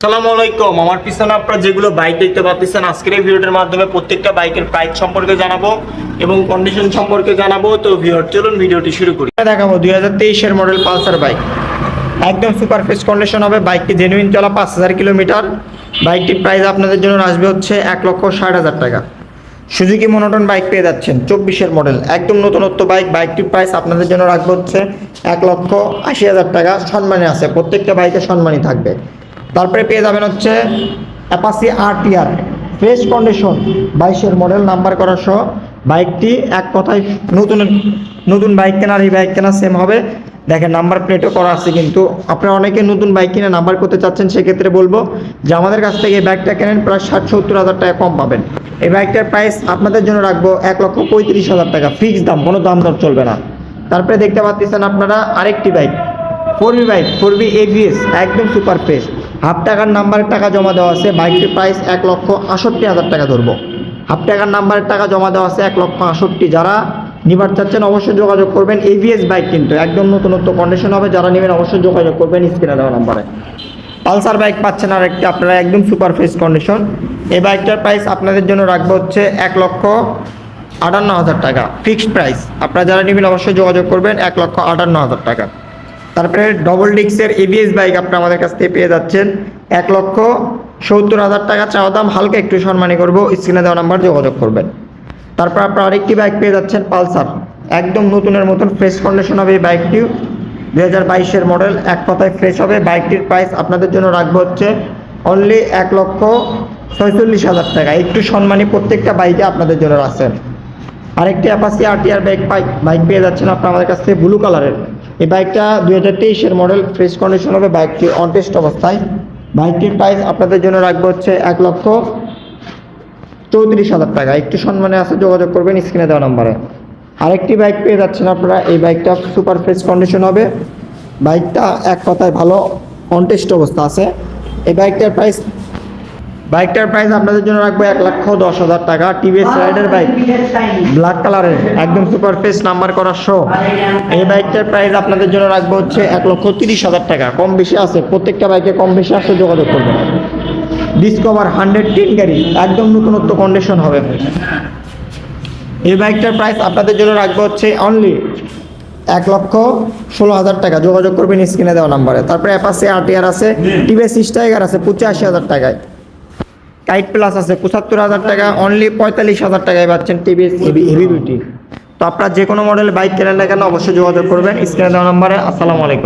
আসসালামু আলাইকুম। আমার পিছনে আপনারা যেগুলো বাইক দেখতে পাচ্ছেন, আজকের এই ভিডিওটার মাধ্যমে প্রত্যেকটা বাইকের প্রাইস সম্পর্কে জানাব এবং কন্ডিশন সম্পর্কে জানাব। তো ভিডিও চলুন ভিডিওটি শুরু করি। দেখাবো, দুই হাজার তেইশের মডেল পালসার বাইক। একদম সুপার কন্ডিশন হবে। বাইকটি জেনুইন চলা পাঁচ হাজার কিলোমিটার। বাইকটির প্রাইস আপনাদের জন্য আসবে হচ্ছে এক লক্ষ ষাট হাজার টাকা। সুজুকি মনোটন বাইক পেয়ে যাচ্ছেন, চব্বিশের মডেল একদম নতুনত্ব বাইক বাইকটির প্রাইস আপনাদের জন্য রাখব হচ্ছে এক লক্ষ আশি হাজার টাকা। সম্মানী আছে, প্রত্যেকটা বাইকে সম্মানী থাকবে। তারপরে পেয়ে যাবেন হচ্ছে Apache R TR fresh condition বাইশের মডেল নাম্বার করা সহ বাইকটি এক কথায় নতুন নতুন বাইক কেনার, এই বাইক কেনা সেম হবে। দেখেন নাম্বার প্লেটও করা আছে কিন্তু আপনারা অনেকে নতুন বাইক কিনে নাম্বার করতে চাচ্ছেন, সেক্ষেত্রে বলব যে আমাদের কাছ থেকে এই বাইকটা কেনেন, প্রায় ষাট সত্তর হাজার টাকা কম পাবেন। এই বাইকটার প্রাইস আপনাদের জন্য রাখব এক লক্ষ পঁয়ত্রিশ হাজার টাকা ফিক্স দাম, কোনো দাম দর চলবে না। তারপরে দেখতে পাচ্ছেন আপনারা আরেকটি bike four B bike four B ABS একদম সুপার ফ্রেশ হাফ টাকার নাম্বারের টাকা জমা দেওয়া আছে বাইকটির প্রাইস এক লক্ষ আষট্টি হাজার টাকা ধরবো। হাফ টাকার নাম্বারের টাকা জমা দেওয়া আছে এক লক্ষ আষট্টি। যারা নিবার চাচ্ছেন অবশ্যই যোগাযোগ করবেন। এভিএস বাইক কিন্তু একদম নতুনত্ব কন্ডিশন হবে। যারা নেবেন অবশ্যই যোগাযোগ করবেন স্ক্রিনে দেওয়া নাম্বারে। পালসার বাইক পাচ্ছেন আর একটি আপনারা একদম সুপার ফ্রেশ কন্ডিশন এই বাইকটার প্রাইস আপনাদের জন্য রাখব হচ্ছে এক লক্ষ আটান্ন হাজার টাকা। ফিক্সড প্রাইস আপনারা যারা নেবেন অবশ্যই যোগাযোগ করবেন। এক লক্ষ আটান্ন হাজার টাকা। তারপরে ডবল ডিক্সের এবিএস বাইক আপনারা আমাদের কাছ থেকে পেয়ে যাচ্ছেন। এক লক্ষ সত্তর হাজার টাকা চাওয়া দাম, হালকা একটু সম্মানী করব স্ক্রিনে দেওয়া নাম্বার যোগাযোগ করবেন। তারপর আপনার আরেকটি বাইক পেয়ে যাচ্ছেন পালসার। একদম নতুনের মতন ফ্রেশ কন্ডিশন হবে এই বাইকটি দু হাজার বাইশের মডেল এক কথায় ফ্রেশ হবে। বাইকটির প্রাইস আপনাদের জন্য রাখব হচ্ছে অনলি এক লক্ষ ছয়চল্লিশ হাজার টাকা। একটু সম্মানী প্রত্যেকটা বাইকে আপনাদের জন্য রাখছেন। আরেকটি Apache RTR bike bike bike পেয়ে যাচ্ছেন আপনার আমাদের কাছ থেকে ব্লু কালারের এই বাইকটা দুই হাজার তেইশের মডেল ফ্রেশ কন্ডিশন হবে, বাইকটি অন টেস্ট অবস্থায়। বাইকটির প্রাইস আপনাদের জন্য রাখব হচ্ছে এক লক্ষ চৌত্রিশ হাজার টাকা। একটু সম্মানে আছে, যোগাযোগ করবেন স্ক্রিনে দেওয়া নাম্বারে। আরেকটি বাইক পেয়ে যাচ্ছেন আপনারা, এই বাইকটা সুপার ফ্রেশ কন্ডিশন হবে। বাইকটা এক কথায় ভালো অন টেস্ট অবস্থা আছে। এই বাইকটার প্রাইস বাইকটার প্রাইস আপনাদের জন্য রাখব এক লক্ষ দশ হাজার টাকা। টিভিএস রাইডার বাইক ব্ল্যাক কালারের একদম সুপার ফেস নাম্বার করা শো এই বাইকটার প্রাইস আপনাদের জন্য রাখব হচ্ছে এক লক্ষ তিরিশ হাজার টাকা। কম বেশি আছে প্রত্যেকটা বাইকে কম বেশি আসলে যোগাযোগ করবেন ডিসকভার হান্ড্রেড টেন গাড়ি একদম নতুনত্ব কন্ডিশন হবে। এই বাইকটার প্রাইস আপনাদের জন্য রাখব হচ্ছে অনলি এক লক্ষ ষোলো হাজার টাকা। যোগাযোগ করবেন স্ক্রিনে দেওয়া নাম্বারে। তারপরে অ্যাপাসে আরটিআর আছে টিভিএস স্টাইগার আছে পঁচাশি হাজার টাকায়। কাইট প্লাস আছে পঁচাত্তর হাজার টাকা অনলি পঁয়তাল্লিশ হাজার টাকায় পাচ্ছেন টিভিএস হেভি হেভি বিউটি তো আপনার যে কোনো মডেল বাইক কেনার না কেন অবশ্যই যোগাযোগ করবেন। স্ক্রিনে দেওয়া নাম্বারে আসসালামু আলাইকুম।